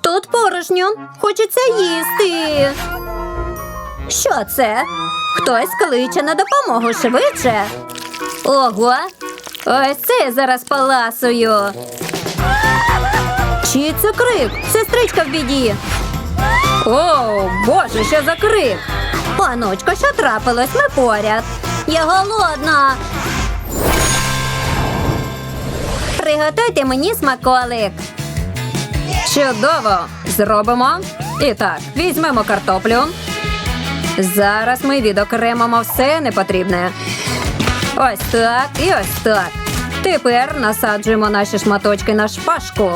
Тут порожньо. Хочеться їсти. Що це? Хтось кличе на допомогу швидше. Ого! Ось це зараз паласую. Чий це крик? Сестричка в біді. О, боже, що за крик? Паночко, що трапилось? Ми поряд. Я голодна. Приготуйте мені смаколик. Чудово! Зробимо. І так, візьмемо картоплю. Зараз ми відокремимо все непотрібне. Ось так і ось так. Тепер насаджуємо наші шматочки на шпажку.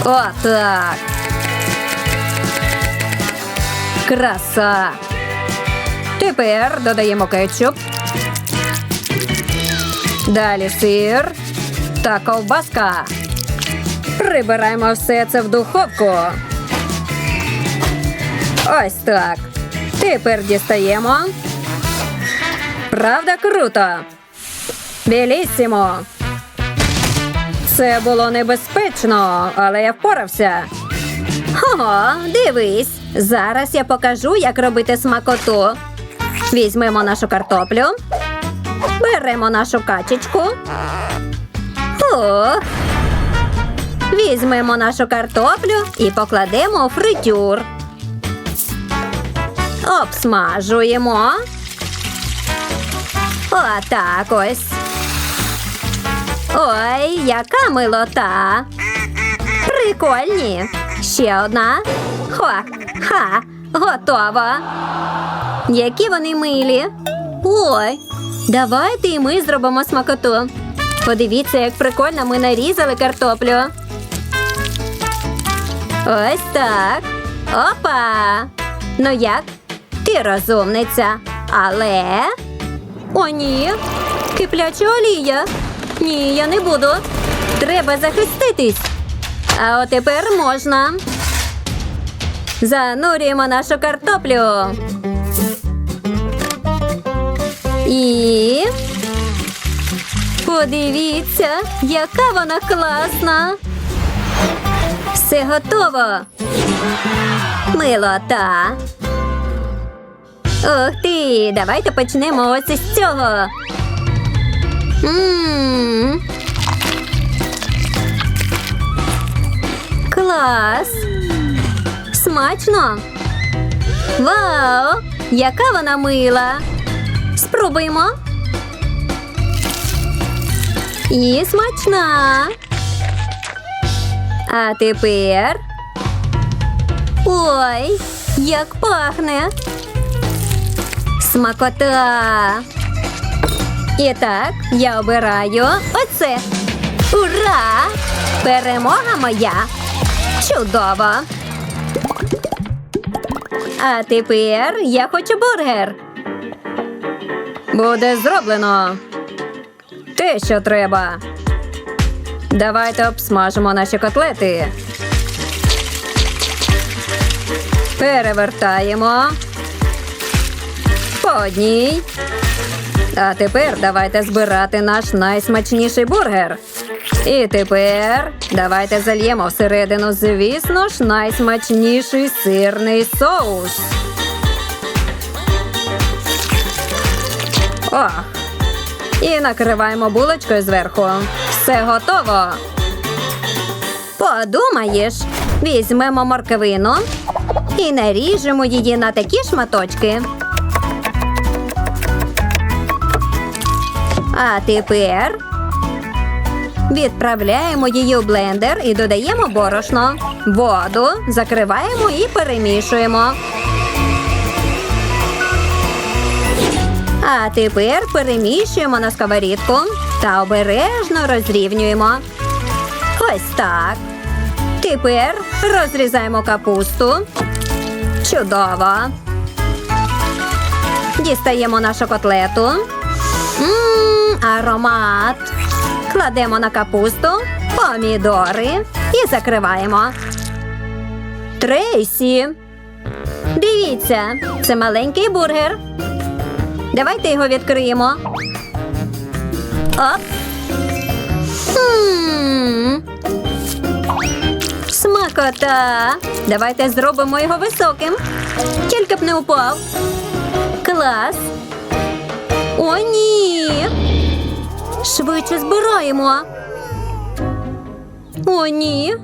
Отак. Краса. Тепер додаємо кетчуп. Далі сир та ковбаска. Прибираємо все це в духовку. Ось так. Тепер дістаємо. Правда круто. Білісімо. Це було небезпечно, але я впорався. Ого, дивись. Зараз я покажу, як робити смакоту. Візьмемо нашу картоплю. Беремо нашу качечку. О. Візьмемо нашу картоплю і покладемо у фритюр. Обсмажуємо. Отак ось. Ой, яка милота. Прикольні. Ще одна. Ха, ха, готова. Які вони милі. Ой, давайте і ми зробимо смакоту. Подивіться, як прикольно ми нарізали картоплю. Ось так. Опа. Ну як? Ти розумниця. Але. О, ні. Кипляча олія. Ні, я не буду. Треба захиститись. А от тепер можна. Занурюємо нашу картоплю. І. Подивіться, яка вона класна. Все готово. Милота. Ух ти, давайте почнемо ось із цього. Мм. Клас. Смачно. Вау! Яка вона мила. Спробуємо. І смачна. А тепер. Ой, як пахне. Смакота. І так, я обираю оце. Ура! Перемога моя! Чудово! А тепер я хочу бургер. Буде зроблено. Те, що треба. Давайте обсмажимо наші котлети. Перевертаємо. По одній. А тепер давайте збирати наш найсмачніший бургер. І тепер давайте зальємо всередину, звісно ж, найсмачніший сирний соус. Ох. І накриваємо булочкою зверху. Все готово. Подумаєш, візьмемо морквину і наріжемо її на такі шматочки. А тепер відправляємо її у блендер і додаємо борошно, воду, закриваємо і перемішуємо. А тепер перемішуємо на сковорідку та обережно розрівнюємо. Ось так. Тепер розрізаємо капусту. Чудово. Дістаємо нашу котлету. Мм, аромат. Кладемо на капусту, помідори і закриваємо. Трейсі. Дивіться, це маленький бургер. Давайте його відкриємо. Оп. Смакота! Давайте зробимо його високим. Тільки б не упав. Клас. О, ні. Швидше збираємо. О, ні.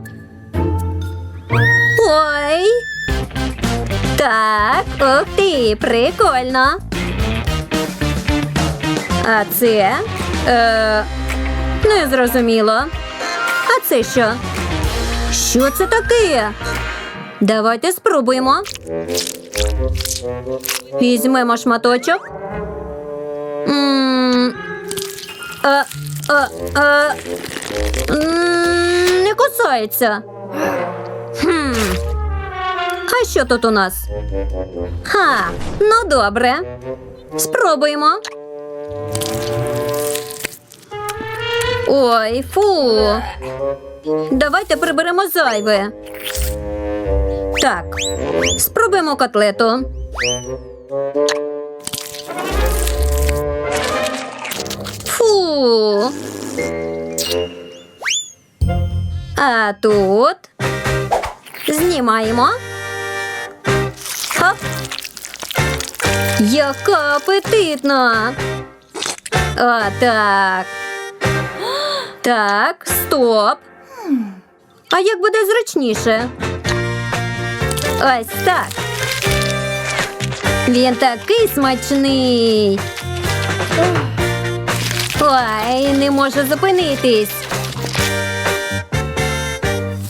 Ой. Так, ух ти, прикольно. А це? Е, не зрозуміло. А це що? Що це таке? Давайте спробуємо. Візьмемо шматочок. А, а, а, не кусається. А що тут у нас? Ха, ну добре. Спробуємо. Ой, фу. Давайте приберемо зайве. Так, спробуємо котлету. Фу. А тут знімаємо. Хоп. Яка апетитна. А, так. Стоп. А як буде зручніше? Ось так. Він такий смачний. Ой, не можу зупинитись.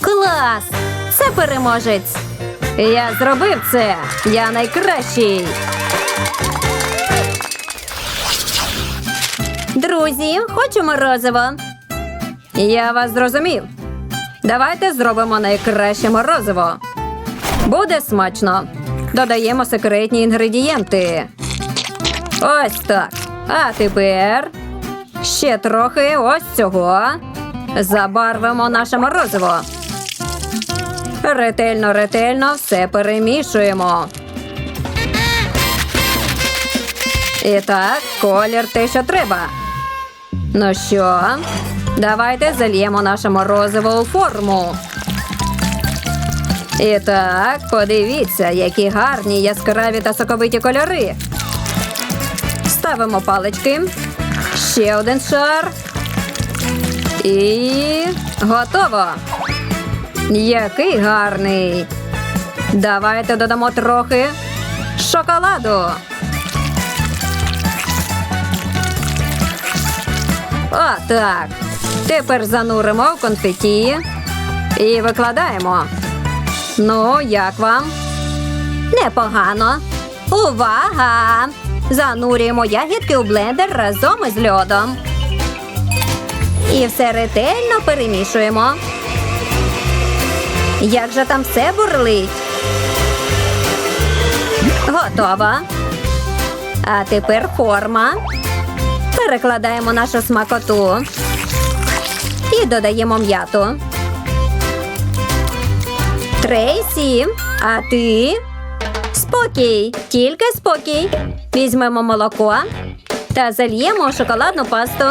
Клас! Це переможець. Я зробив це. Я найкращий. Друзі, хочу морозиво. Я вас зрозумів. Давайте зробимо найкраще морозиво. Буде смачно. Додаємо секретні інгредієнти. Ось так. А тепер ще трохи ось цього. Забарвимо наше морозиво. Ретельно, ретельно все перемішуємо. І так, колір те, що треба. Ну що, давайте зальємо наше морозиво у форму. І так, подивіться, які гарні яскраві та соковиті кольори. Ставимо палички. Ще один шар. І готово. Який гарний. Давайте додамо трохи шоколаду. О, так. Тепер зануримо в конфеті і викладаємо. Ну, як вам? Непогано. Увага! Занурюємо ягідки у блендер разом із льодом. І все ретельно перемішуємо. Як же там все бурлить? Готово. А тепер форма. Перекладаємо нашу смакоту і додаємо м'яту. Трейсі, а ти? Спокій, тільки спокій. Візьмемо молоко та зальємо шоколадну пасту.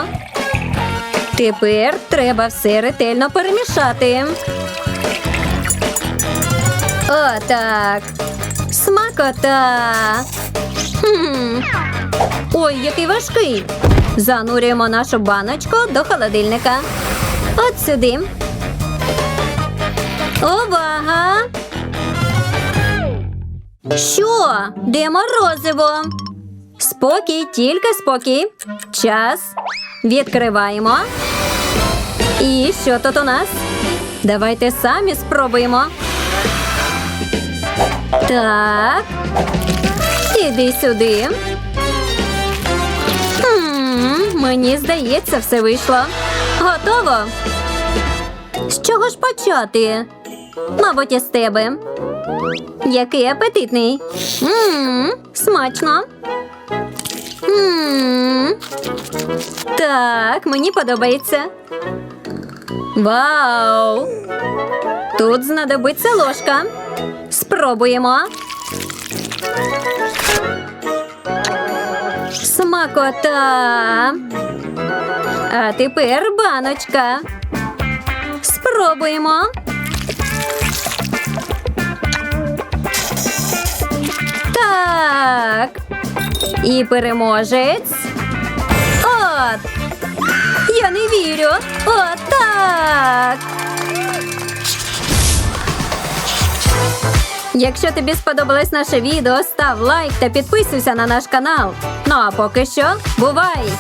Тепер треба все ретельно перемішати. Отак. Смакота. Хм. Ой, який важкий. Занурюємо нашу баночку до холодильника. От сюди. Увага! Що? Де морозиво? Спокій, тільки спокій. Час. Відкриваємо. І що тут у нас? Давайте самі спробуємо. Так. Іди сюди. Хм, мені здається, все вийшло. Готово. З чого ж почати? Мабуть, із тебе. Який апетитний. Мм, смачно. Мм. Так, мені подобається. Вау! Тут знадобиться ложка. Спробуємо. Смакота. А тепер баночка. Спробуємо. Так. І переможець. От. Я не вірю. От так. Якщо тобі сподобалось наше відео, став лайк та підписуйся на наш канал. Ну а поки що, бувай!